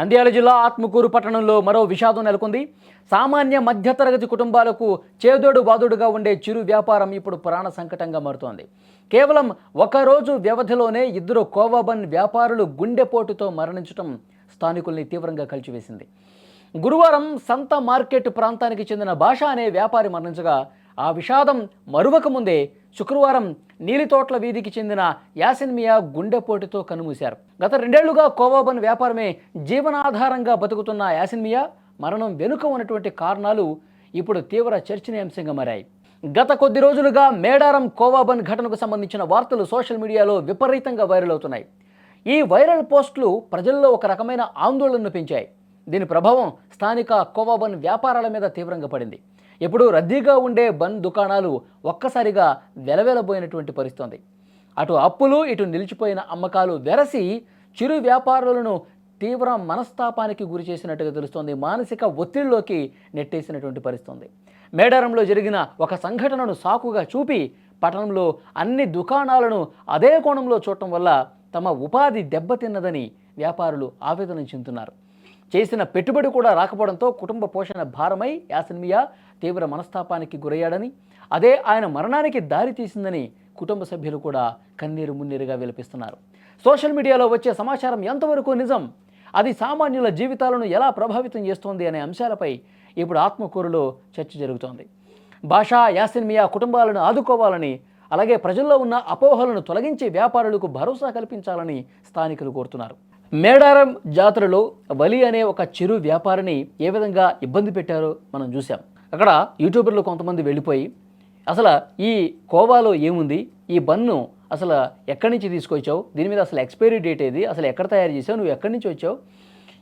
నంద్యాల జిల్లా ఆత్మకూరు పట్టణంలో మరో విషాదం నెలకొంది. సామాన్య మధ్యతరగతి కుటుంబాలకు చేదోడు బాదుడుగా ఉండే చిరు వ్యాపారం ఇప్పుడు ప్రాణ సంకటంగా మారుతోంది. కేవలం ఒక రోజు వ్యవధిలోనే ఇద్దరు కోవాబన్ వ్యాపారులు గుండెపోటుతో మరణించడం స్థానికుల్ని తీవ్రంగా కలిచివేసింది. గురువారం సంత మార్కెట్ ప్రాంతానికి చెందిన భాష అనే వ్యాపారి మరణించగా ఆ విషాదం మరువకముందే శుక్రవారం నీలితోట్ల వీధికి చెందిన యాసిన్ మియా గుండెపోటుతో కనుమూశారు. గత రెండేళ్ళుగా కోవాబన్ వ్యాపారమే జీవనాధారంగా బతుకుతున్న యాసిన్ మియా మరణం వెనుక ఉన్నటువంటి కారణాలు ఇప్పుడు తీవ్ర చర్చనీయాంశంగా మారాయి. గత కొద్ది రోజులుగా మేడారం కోవాబన్ ఘటనకు సంబంధించిన వార్తలు సోషల్ మీడియాలో విపరీతంగా వైరల్ అవుతున్నాయి. ఈ వైరల్ పోస్టులు ప్రజల్లో ఒక రకమైన ఆందోళనను పెంచాయి. దీని ప్రభావం స్థానిక కోవాబన్ వ్యాపారాల మీద తీవ్రంగా పడింది. ఎప్పుడూ రద్దీగా ఉండే బన్ దుకాణాలు ఒక్కసారిగా వెలవెలబోయినటువంటి పరిస్థితుంది. అటు అప్పులు ఇటు నిలిచిపోయిన అమ్మకాలు వెరసి చిరు వ్యాపారులను తీవ్ర మనస్తాపానికి గురి చేసినట్టుగా తెలుస్తోంది. మానసిక ఒత్తిడిలోకి నెట్టేసినటువంటి పరిస్థితుంది. మేడారంలో జరిగిన ఒక సంఘటనను సాకుగా చూపి పట్టణంలో అన్ని దుకాణాలను అదే కోణంలో చూడటం వల్ల తమ ఉపాధి దెబ్బతిన్నదని వ్యాపారులు ఆవేదన చెందుతున్నారు. చేసిన పెట్టుబడి కూడా రాకపోవడంతో కుటుంబ పోషణ భారమై యాసన్మియా తీవ్ర మనస్తాపానికి గురయ్యాడని అదే ఆయన మరణానికి దారి తీసిందని కుటుంబ సభ్యులు కూడా కన్నీరు మున్నీరుగా విలపిస్తున్నారు. సోషల్ మీడియాలో వచ్చే సమాచారం ఎంతవరకు నిజం? అది సామాన్యుల జీవితాలను ఎలా ప్రభావితం చేస్తోంది అనే అంశాలపై ఇప్పుడు ఆత్మకూరులో చర్చ జరుగుతోంది. భాషా యాసిన్మియా కుటుంబాలను ఆదుకోవాలని అలాగే ప్రజల్లో ఉన్న అపోహలను తొలగించి వ్యాపారులకు భరోసా కల్పించాలని స్థానికులు కోరుతున్నారు. మేడారం జాతరలో వలి అనే ఒక చిరు వ్యాపారిని ఏ విధంగా ఇబ్బంది పెట్టారో మనం చూసాం అక్కడ యూట్యూబర్లు కొంతమంది వెళ్ళిపోయి అసలు ఈ కోవాలో ఏముంది? ఈ బన్ను అసలు ఎక్కడి నుంచి తీసుకొచ్చావు? దీని మీద అసలు ఎక్స్పైరీ డేట్ ఏది? అసలు ఎక్కడ తయారు చేసావు? నువ్వు ఎక్కడి నుంచి వచ్చావు?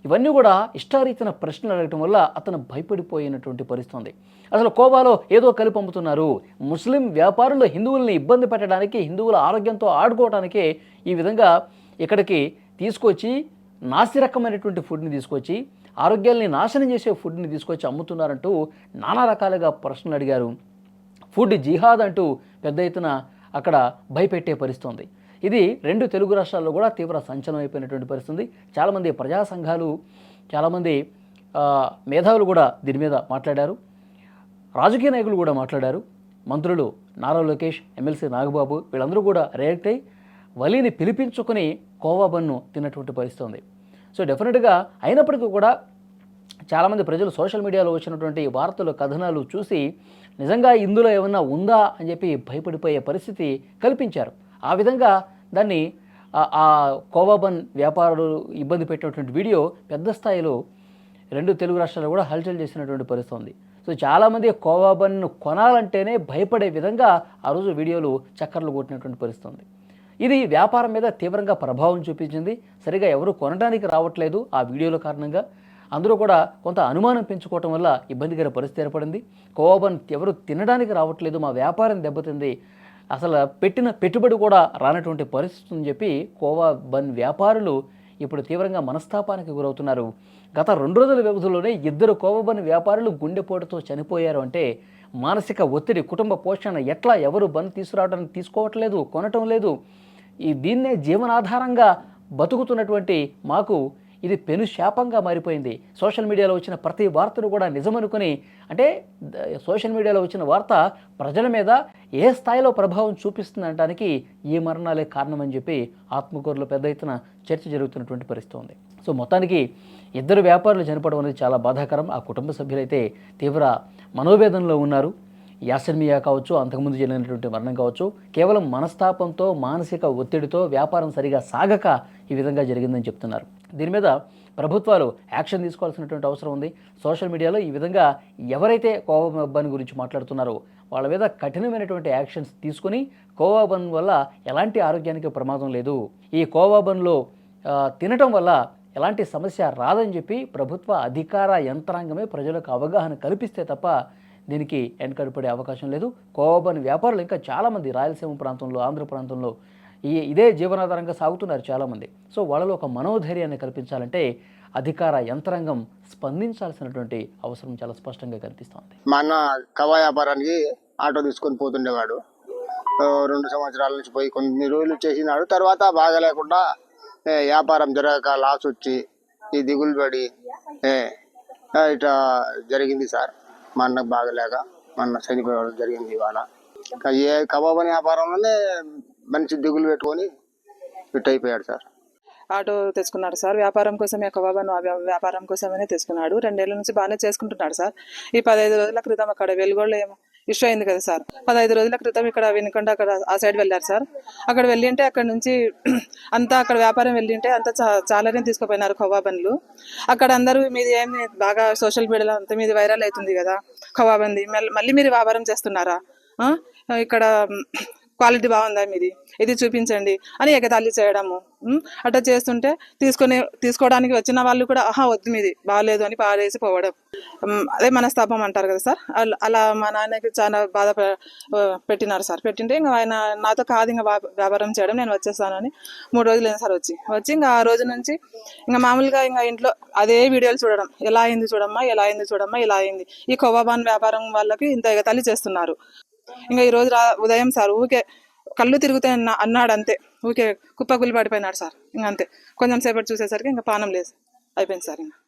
ఇవన్నీ కూడా ఇష్టారీతన ప్రశ్నలు అడగటం వల్ల అతను భయపడిపోయినటువంటి పరిస్థితుంది. అసలు కోవాలో ఏదో కలిపి అమ్ముతున్నారు. ముస్లిం వ్యాపారులు హిందువుల్ని ఇబ్బంది పెట్టడానికి హిందువుల ఆరోగ్యంతో ఆడుకోవడానికి ఈ విధంగా ఇక్కడికి తీసుకొచ్చి నాసిరకమైనటువంటి ఫుడ్ని తీసుకొచ్చి ఆరోగ్యాల్ని నాశనం చేసే ఫుడ్ని తీసుకొచ్చి అమ్ముతున్నారంటూ నానా రకాలుగా ప్రశ్నలు అడిగారు. ఫుడ్ జిహాద్ అంటూ పెద్ద ఎత్తున అక్కడ భయపెట్టే పరిస్థితుంది. ఇది రెండు తెలుగు రాష్ట్రాల్లో కూడా తీవ్ర సంచలనం అయిపోయినటువంటి పరిస్థితి చాలామంది ప్రజా సంఘాలు చాలామంది మేధావులు కూడా దీని మీద మాట్లాడారు. రాజకీయ నాయకులు కూడా మాట్లాడారు. మంత్రులు నారా లోకేష్ ఎమ్మెల్సీ నాగబాబు వీళ్ళందరూ కూడా రియాక్ట్ అయ్యి వలిని పిలిపించుకొని కోవాబన్ను తిన్నటువంటి పరిస్థితి ఉంది. సో డెఫినెట్గా అయినప్పటికీ కూడా చాలామంది ప్రజలు సోషల్ మీడియాలో వచ్చినటువంటి వార్తలు కథనాలు చూసి నిజంగా ఇందులో ఏమన్నా ఉందా అని చెప్పి భయపడిపోయే పరిస్థితి కల్పించారు. ఆ విధంగా దాన్ని ఆ- ఆ కోవాబన్ వ్యాపారులు ఇబ్బంది పెట్టినటువంటి వీడియో పెద్ద స్థాయిలో రెండు తెలుగు రాష్ట్రాలు కూడా హల్చల్ చేసినటువంటి పరిస్థితి ఉంది. సో చాలామంది కోవాబన్ను కొనాలంటేనే భయపడే విధంగా ఆ రోజు వీడియోలు చక్కర్లు కొట్టినటువంటి పరిస్థితి ఉంది. ఇది వ్యాపారం మీద తీవ్రంగా ప్రభావం చూపించింది. సరిగా ఎవరు కొనడానికి రావట్లేదు ఆ వీడియోల కారణంగా. అందరూ కూడా కొంత అనుమానం పెంచుకోవటం వల్ల ఇబ్బందికర పరిస్థితి ఏర్పడింది. కోవాబన్ ఎవరు తినడానికి రావట్లేదు మా వ్యాపారం దెబ్బతింది. అసలు పెట్టిన పెట్టుబడి కూడా రానటువంటి పరిస్థితి అని చెప్పి కోవా బన్ వ్యాపారులు ఇప్పుడు తీవ్రంగా మనస్తాపానికి గురవుతున్నారు. గత రెండు రోజుల వ్యవధిలోనే ఇద్దరు కోవబన్ వ్యాపారులు గుండెపోటుతో చనిపోయారు అంటే మానసిక ఒత్తిడి కుటుంబ పోషణ ఎట్లా ఎవరు బన్ తీసుకురావడానికి తీసుకోవట్లేదు కొనటం లేదు. ఈ దీన్నే జీవనాధారంగా బతుకుతున్నటువంటి మాకు ఇది పెను శాపంగా మారిపోయింది. సోషల్ మీడియాలో వచ్చిన ప్రతి వార్తను కూడా నిజమనుకుని అంటే సోషల్ మీడియాలో వచ్చిన వార్త ప్రజల మీద ఏ స్థాయిలో ప్రభావం చూపిస్తుంది అనడానికి ఈ మరణాలే కారణమని చెప్పి ఆత్మకూరులో పెద్ద ఎత్తున చర్చ జరుగుతున్నటువంటి పరిస్థితి ఉంది. సో మొత్తానికి ఇద్దరు వ్యాపారులు చనిపోవడం అనేది చాలా బాధాకరం. ఆ కుటుంబ సభ్యులైతే తీవ్ర మనోవేదనలో ఉన్నారు. యాసర్మియా కావచ్చు అంతకుముందు జరిగినటువంటి మరణం కావచ్చు కేవలం మనస్తాపంతో మానసిక ఒత్తిడితో వ్యాపారం సరిగా సాగక ఈ విధంగా జరిగిందని చెప్తున్నారు. దీని మీద ప్రభుత్వాలు యాక్షన్ తీసుకోవాల్సినటువంటి అవసరం ఉంది. సోషల్ మీడియాలో ఈ విధంగా ఎవరైతే కోవాబన్ గురించి మాట్లాడుతున్నారో వాళ్ళ మీద కఠినమైనటువంటి యాక్షన్స్ తీసుకుని కోవాబన్ వల్ల ఎలాంటి ఆరోగ్యానికి ప్రమాదం లేదు. ఈ కోవాబన్లో తినటం వల్ల ఎలాంటి సమస్య రాదని చెప్పి ప్రభుత్వ అధికార యంత్రాంగమే ప్రజలకు అవగాహన కల్పిస్తే తప్ప దీనికి వెనకడిపడే అవకాశం లేదు. కోవబన్ వ్యాపారులు ఇంకా చాలామంది రాయలసీమ ప్రాంతంలో ఆంధ్ర ప్రాంతంలో ఈ ఇదే జీవనాధారంగా సాగుతున్నారు చాలామంది. సో వాళ్ళలో ఒక మనోధైర్యాన్ని కల్పించాలంటే అధికార యంత్రాంగం స్పందించాల్సినటువంటి అవసరం చాలా స్పష్టంగా కనిపిస్తోంది. మా అన్న కవా వ్యాపారానికి ఆటో తీసుకొని పోతుండేవాడు. రెండు సంవత్సరాల నుంచి పోయి కొన్ని రోజులు చేసినాడు. తర్వాత బాగా లేకుండా వ్యాపారం జరగక లాస్ వచ్చి ఈ దిగులు పడి ఇట్లా జరిగింది సార్. మా అన్నకు బాగలేక మా అన్న చనిపోవడం జరిగింది ఇవాళ. ఇంకా ఏ కబాబ్ వ్యాపారంలోనే మంచి దిగులు పెట్టుకొని ఫిట్ అయిపోయాడు సార్. ఆటో తెచ్చుకున్నాడు సార్. వ్యాపారం కోసమే కబాబాను వ్యాపారం కోసమే తెచ్చుకున్నాడు. రెండేళ్ళ నుంచి బాగానే చేసుకుంటున్నాడు సార్. ఈ పదహైదు రోజుల క్రితం అక్కడ వెలుగోళ్ళు ఏమో ఇష్యూ అయింది కదా సార్. పదహైదు రోజుల క్రితం ఇక్కడ వినకుండా అక్కడ ఆ సైడ్ వెళ్ళారు సార్. అక్కడ వెళ్ళింటే అక్కడ నుంచి అంతా అక్కడ వ్యాపారం వెళ్ళింటే అంతా చా- చాలానే తీసుకుపోయినారు కబాబన్లు అక్కడ అందరూ మీది ఏమి బాగా సోషల్ మీడియాలో అంతా మీది వైరల్ అవుతుంది కదా కబాబంది మళ్ళీ మీరు వ్యాపారం చేస్తున్నారా? ఇక్కడ క్వాలిటీ బాగుందా మీది? ఇది చూపించండి. అని ఎగతాళి చేయడము. అట్లా చేస్తుంటే తీసుకునే తీసుకోవడానికి వచ్చిన వాళ్ళు కూడా ఆహా వద్దు మీది బాగాలేదు అని పారేసి పోవడం. అదే మనస్తాపం అంటారు కదా సార్. అలా మా నాన్నకి చాలా బాధ పెట్టినారు సార్. పెట్టింటే ఇంకా ఆయన నాతో కాదు ఇంకా వ్యా- వ్యాపారం చేయడం నేను వచ్చేస్తానని మూడు రోజులు సార్ వచ్చి. వచ్చి ఇంకా ఆ రోజు నుంచి ఇంకా మామూలుగా ఇంకా ఇంట్లో అదే వీడియోలు చూడడం. ఎలా అయింది చూడమ్మా ఎలా అయింది చూడమ్మా ఇలా అయింది. ఈ కొవ్వబాన్ వ్యాపారం వాళ్ళకి ఇంత ఎగతాళి చేస్తున్నారు. ఇంకా ఈ రోజు రా ఉదయం సార్ ఊకే కళ్ళు తిరుగుతాయి అన్న అన్నాడు అంతే. ఊకే గుల్లి పడిపోయినాడు సార్. ఇంకా అంతే. కొంచెం సేపటి చూసేసరికి ఇంకా పానం లేదు. అయిపోయింది సార్ ఇంకా.